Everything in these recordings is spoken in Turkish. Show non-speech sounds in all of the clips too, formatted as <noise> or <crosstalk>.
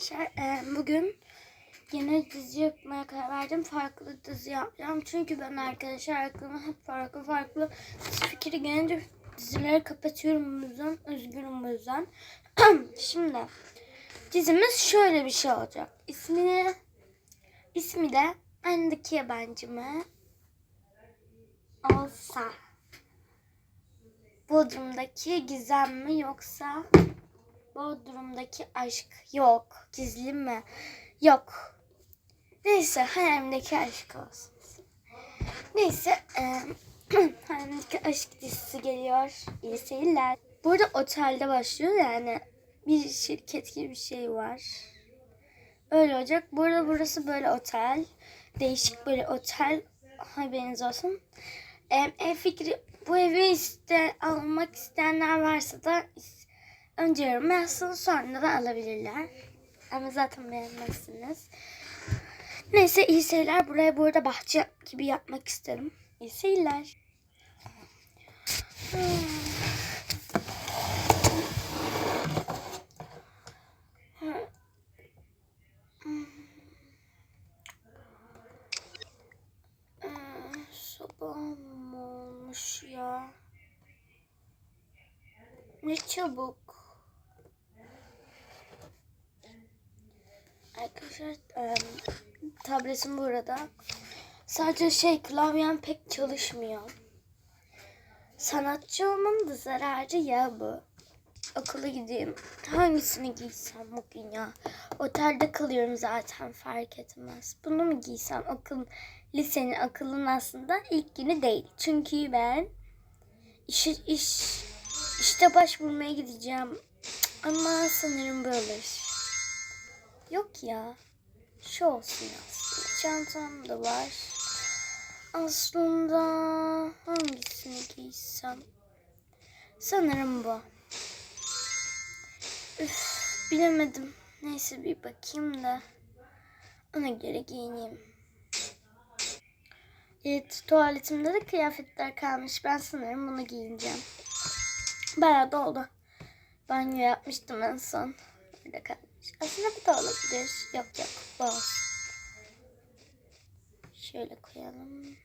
Arkadaşlar e, bugün yeni dizi yapmaya karar verdim. Farklı dizi yapacağım. Çünkü ben arkadaşlar aklıma hep farklı farklı fikri gelince dizileri kapatıyorum bu yüzden. Üzgünüm bu yüzden. <clears throat> Şimdi dizimiz şöyle bir şey olacak. İsmini ismi de Andaki Yabancı mı? Olsa. Bodrum'daki gizem mi yoksa Bodrum'daki aşk yok. Gizli mi? Yok. Neyse hayalimdeki aşk olsun. Neyse e, <clears throat> hayalimdeki aşk dizisi geliyor. İyi seyirler. Burada otelde başlıyor yani bir şirket gibi bir şey var. Öyle olacak. Burada burası böyle otel. Değişik böyle otel. Haberiniz olsun. E, ev fikri bu evi iste, almak isteyenler varsa da önce yorum yazsın sonra da alabilirler. Ama zaten beğenmezsiniz. Neyse iyi seyirler. Buraya bu arada bahçe gibi yapmak isterim. İyi seyirler. Sabah olmuş ya? Ne çabuk. Arkadaşlar tabletim burada. Sadece şey klavyem pek çalışmıyor. Sanatçı olmanın da zararı ya bu. Okula gideyim. Hangisini giysem bugün ya? Otelde kalıyorum zaten fark etmez. Bunu mu giysem? Okul, lisenin akılın aslında ilk günü değil. Çünkü ben iş, iş, işte başvurmaya gideceğim. Ama sanırım böyle. Yok ya. Şu olsun aslında. Çantam da var. Aslında hangisini giysem? Sanırım bu. Üf, bilemedim. Neyse bir bakayım da ona göre giyineyim. Evet, tuvaletimde de kıyafetler kalmış. Ben sanırım bunu giyineceğim. Bayağı da. Banyo yapmıştım en son. Burada kalmış. Aslında bu da olabilir. Yok yok, bu. Şöyle koyalım.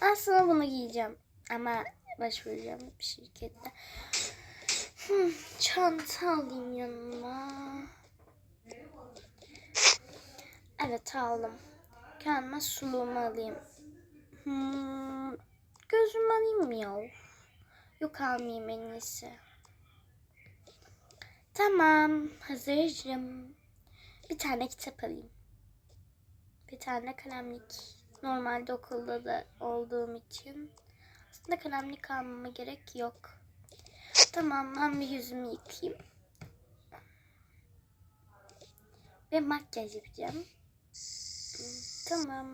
Aslında bunu giyeceğim. Ama başvuracağım bir şirkette. Hmm, çanta alayım yanıma. Evet aldım. Kendime suluğumu alayım. Hmm, gözümü alayım mı ya? Yok almayayım en iyisi. Tamam hazırım. Bir tane kitap alayım. Bir tane kalemlik. Normalde okulda da olduğum için. Aslında kalemlik almama gerek yok. Tamam ben bir yüzümü yıkayayım. Ve makyaj yapacağım. Tamam.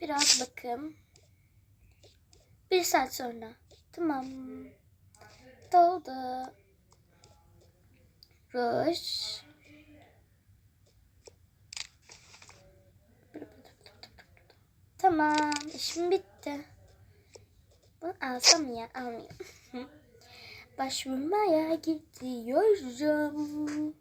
Biraz bakım. Bir saat sonra. Tamam. Doldu. Ruj. Tamam. işim bitti. Bunu alsam ya almayayım. <laughs> Başvurmaya gidiyorum.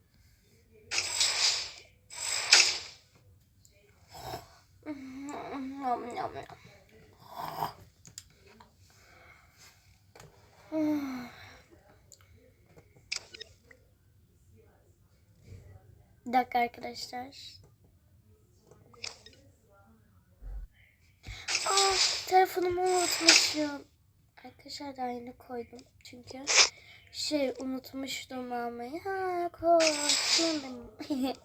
Bir dakika arkadaşlar. Aa, telefonumu unutmuşum. Arkadaşlar daha yeni koydum. Çünkü şey unutmuştum almayı. Ha koydum. <laughs>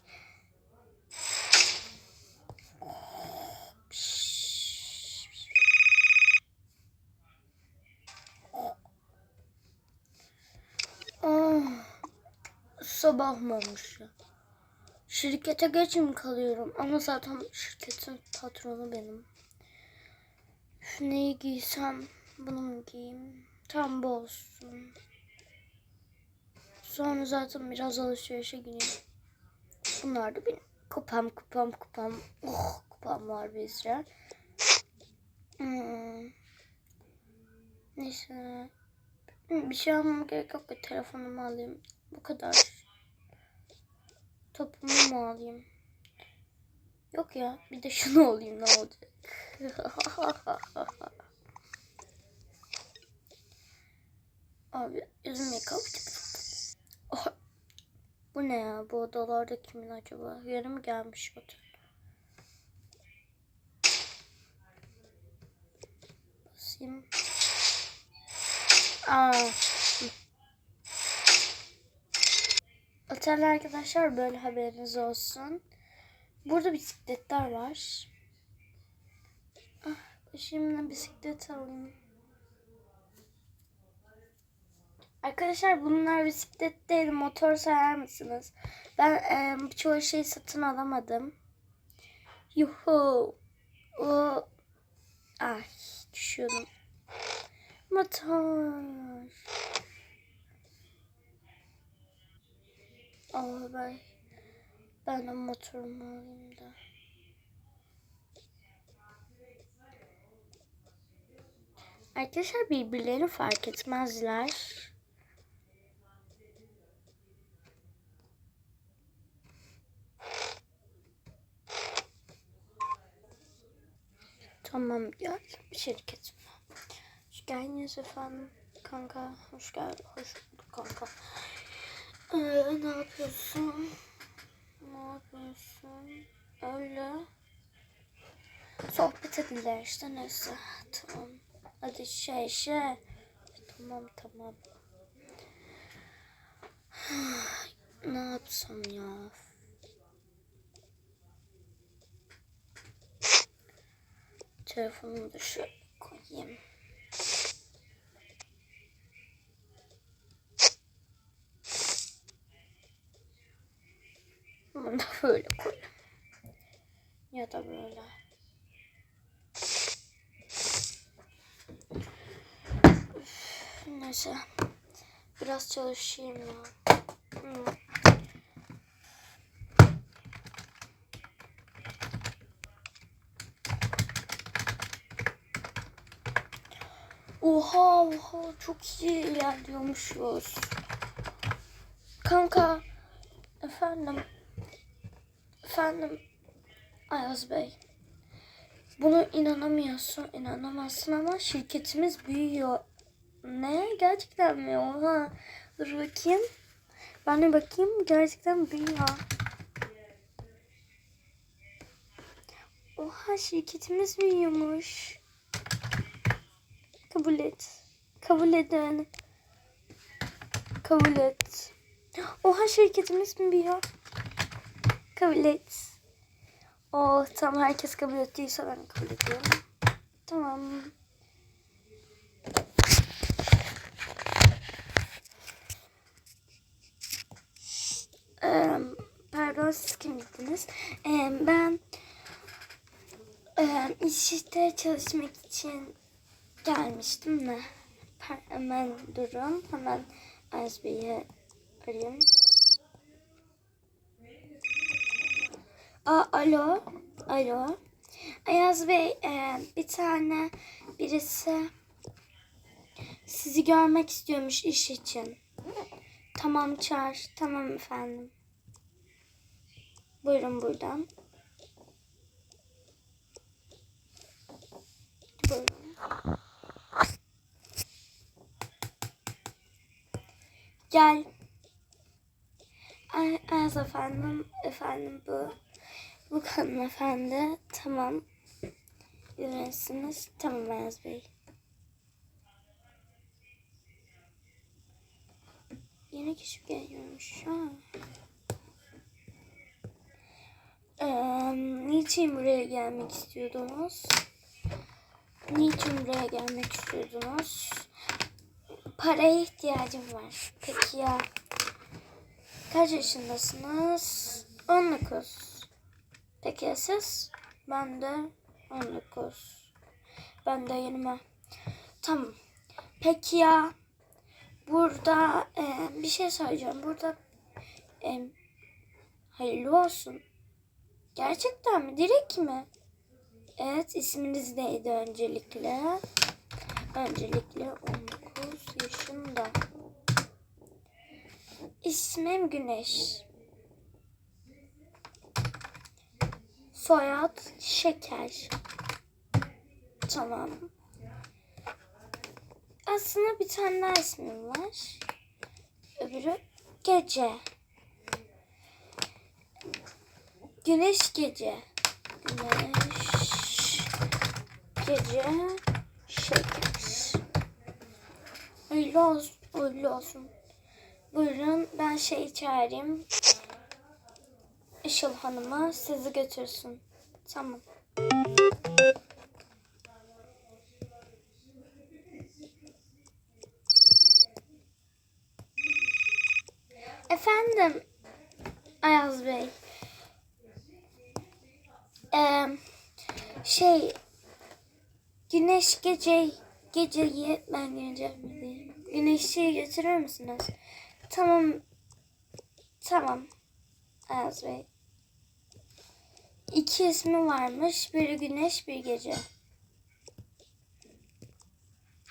Ah, sabah mı olmuş ya? Şirkete geç mi kalıyorum? Ama zaten şirketin patronu benim. Üf, neyi giysem? Bunu mu giyeyim? Tam bu olsun. Sonra zaten biraz alışverişe gireyim. Bunlar da benim kupam kupam kupam. Oh kupam var bizce. Hmm. Neyse. Bir şey almam gerek yok. Bir telefonumu alayım. Bu kadar. Bunu mu alayım? Yok ya bir de şunu alayım ne olacak? <laughs> Abi yüzüm yıkamıştık. Oh. Bu ne ya? Bu odalarda kimin acaba? Mi gelmiş otel? Basayım. Aa. Otel arkadaşlar böyle haberiniz olsun. Burada bisikletler var. Ah, şimdi bisiklet alayım. Arkadaşlar bunlar bisiklet değil motor sayar mısınız? Ben e, çoğu şey satın alamadım. Yuhu. O. Ay düşüyordum. Motor. Aa ben ben de motorumu alayım da. Arkadaşlar birbirlerini fark etmezler. Tamam gel şirketim. Hoş geldiniz efendim. Kanka hoş geldin. Hoş bulduk kanka. Ee, ne yapıyorsun? Ne yapıyorsun? Öyle. Sohbet edilir işte neyse. Tamam. Hadi şey şey. Tamam tamam. <sighs> ne yapsam ya? Telefonumu şöyle koyayım. Bunu da böyle koyayım. Ya da böyle. Üf, Neyse. Biraz çalışayım ya. Hmm. Oha oha çok iyi ilerliyormuşuz. Kanka efendim efendim Ayaz Bey bunu inanamıyorsun inanamazsın ama şirketimiz büyüyor. Ne gerçekten mi? Oha dur bakayım. Ben de bakayım gerçekten büyüyor. Oha şirketimiz büyüyormuş. Kabul et. Kabul edin. Kabul et. Oha şirketimiz mi büyüyor? Kabul et. Oh tamam herkes kabul ettiyse ben kabul ediyorum. Tamam. Ee, pardon siz kimdiniz? Ee, ben işte çalışmak için gelmiştim de. Hemen durun. Hemen Azbi'yi arayayım. Aa, alo. Alo. Ayaz Bey e, bir tane birisi sizi görmek istiyormuş iş için. Tamam çağır. Tamam efendim. Buyurun buradan. Buyurun. Gel. Ay, Ayaz efendim. Efendim bu. Bu hanımefendi. Tamam. Üniversiteniz. Tamam Ayaz Bey. Yeni kişi geliyormuş. Ha. Ee, niçin buraya gelmek istiyordunuz? Niçin buraya gelmek istiyordunuz? Paraya ihtiyacım var. Peki ya kaç yaşındasınız? 19. Peki siz? Ben de 19. Ben de 20. Tamam. Peki ya burada e, bir şey söyleyeceğim. Burada e, hayırlı olsun. Gerçekten mi? Direkt mi? Evet isminiz neydi öncelikle? Öncelikle 19 yaşında. İsmim Güneş. Soyad Şeker. Tamam. Aslında bir tane daha ismim var. Öbürü Gece. Güneş Gece. Güneş Gece Şeker. Öyle olsun. Öyle olsun. Buyurun ben şey çağırayım. Işıl Hanım'a sizi götürsün. Tamam. Efendim Ayaz Bey. Ee, şey Güneş gece geceyi ben geleceğim. Güneşi götürür müsünüz? Tamam. Tamam. Ayaz Bey. İki ismi varmış. Biri güneş, bir gece.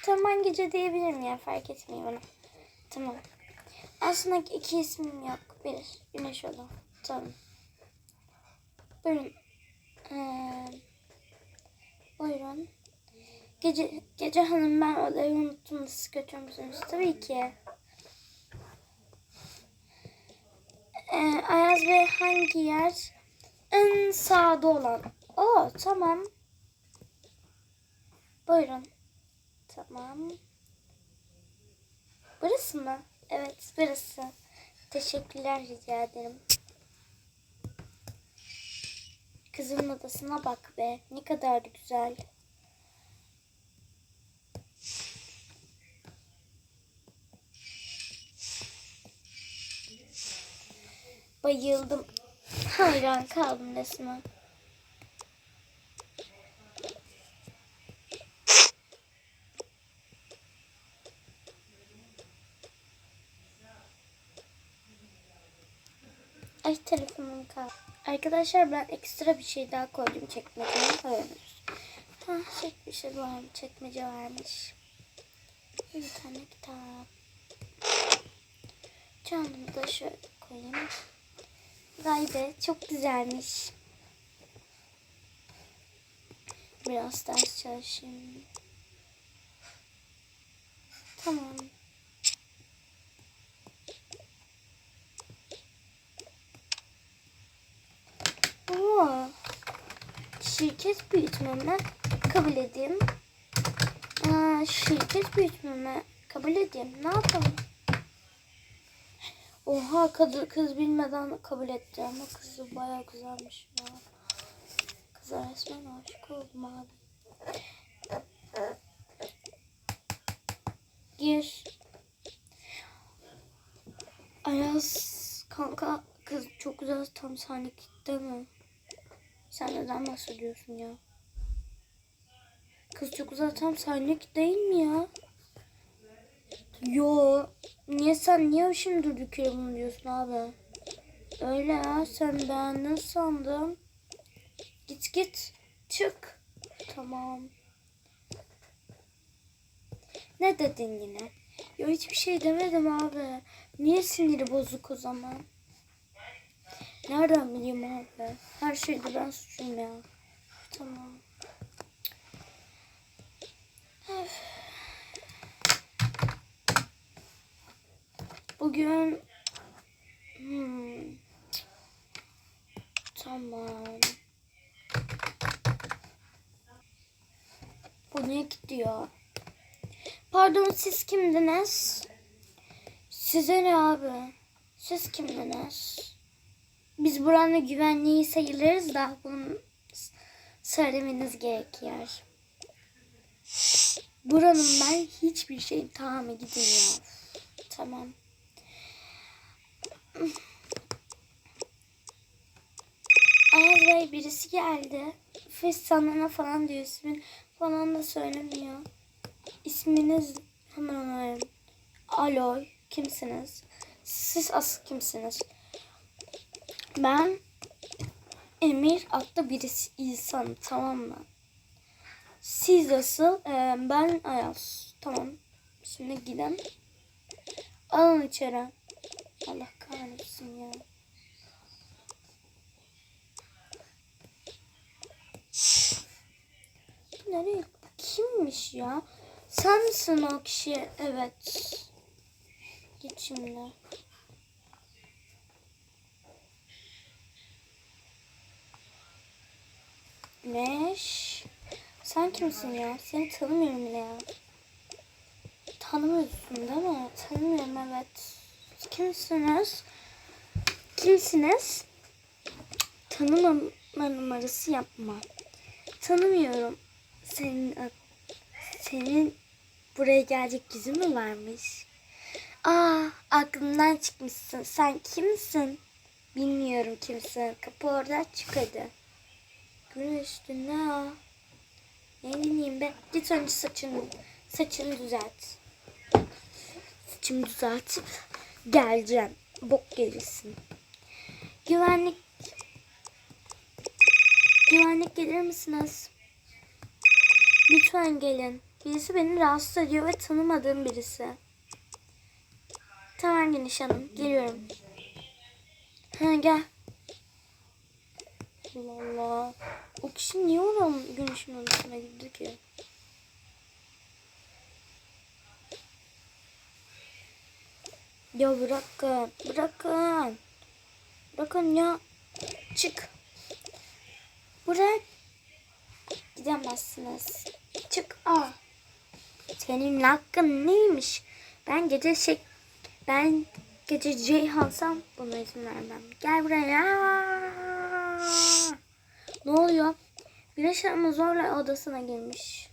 Tamam gece diyebilirim ya fark etmiyor bana. Tamam. Aslında iki ismim yok. Bir güneş olan. Tamam. Buyurun. Ee, buyurun. Gece, gece hanım ben odayı unuttum. Siz götürür müsünüz? Tabii ki. Ee, Ayaz Bey hangi yer? En sağda olan. Oo tamam. Buyurun. Tamam. Burası mı? Evet burası. Teşekkürler rica ederim. Kızımın odasına bak be. Ne kadar güzel. Bayıldım. Hayran kaldım resmen. Ay telefonum kaldı. Arkadaşlar ben ekstra bir şey daha koydum çekmeceye. Hayırdır. Ha çek bir şey var mı? Çekmece varmış. Bir tane kitap. Çantamı da şöyle koyayım. Vay be çok güzelmiş. Biraz ders çalışayım. Tamam. Oo. Şirket büyütmeme kabul edeyim. Aa, şirket büyütmeme kabul edeyim. Ne yapalım? Oha kız, kız bilmeden kabul etti ama kızı bayağı güzelmiş ya. Kıza resmen aşık oldum abi. Gir. Ayaz kanka kız çok güzel tam senlik değil mi? Sen neden bahsediyorsun ya? Kız çok güzel tam senlik değil mi ya? Yo. Niye sen niye şimdi durduk yere bunu diyorsun abi? Öyle ya sen beğendin sandım. Git git. Çık. Tamam. Ne dedin yine? Yo hiçbir şey demedim abi. Niye siniri bozuk o zaman? Nereden bileyim abi? Her şeyde ben suçum ya. Tamam. Öf. Bugün hmm. tamam. Bu ne gidiyor? Pardon siz kimdiniz? Size ne abi? Siz kimdiniz? Biz buranın güvenliği sayılırız da bunu söylemeniz gerekiyor. Buranın ben hiçbir şey tamam gidin ya. Tamam. Bey birisi geldi. Fes sanana falan diyor ismin falan da söylemiyor. İsminiz hemen onu. Alo kimsiniz? Siz asıl kimsiniz? Ben Emir adlı birisi insan tamam mı? Siz asıl e, ben Ayaz. Tamam. Şimdi gidelim. Alın içeri. Allah kahretsin ya. Nereye? Kimmiş ya? Sen misin o kişi? Evet. Git şimdi. Güneş. Sen kimsin ya? Seni tanımıyorum bile ya. Tanımıyorsun değil mi? Tanımıyorum evet. Kimsiniz? Kimsiniz? Tanımama numarası yapma. Tanımıyorum. Senin senin buraya gelecek yüzün mü varmış? Aa, aklımdan çıkmışsın. Sen kimsin? Bilmiyorum kimsin. Kapı orada çık hadi. Güneş üstünde ya. Ne bileyim ben. Git önce saçını, saçını düzelt. Saçımı düzeltip geleceğim. Bok gelirsin. Güvenlik Güvenlik gelir misiniz? Lütfen gelin. Birisi beni rahatsız ediyor ve tanımadığım birisi. Tamam Güneş Hanım. Geliyorum. Ha gel. Allah Allah. O kişi niye oranın Güneş'in odasına gitti ki? Ya bırakın. Bırakın. Bırakın ya. Çık. Bırak. Gidemezsiniz. Çık. Aa. Senin hakkın neymiş? Ben gece şey... Ben gece Ceyhansam buna izin vermem. Gel buraya. Ne oluyor? Güneş Hanım zorla odasına girmiş.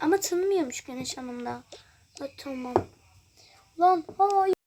Ama tanımıyormuş Güneş Hanım da. Tamam. Lan hayır.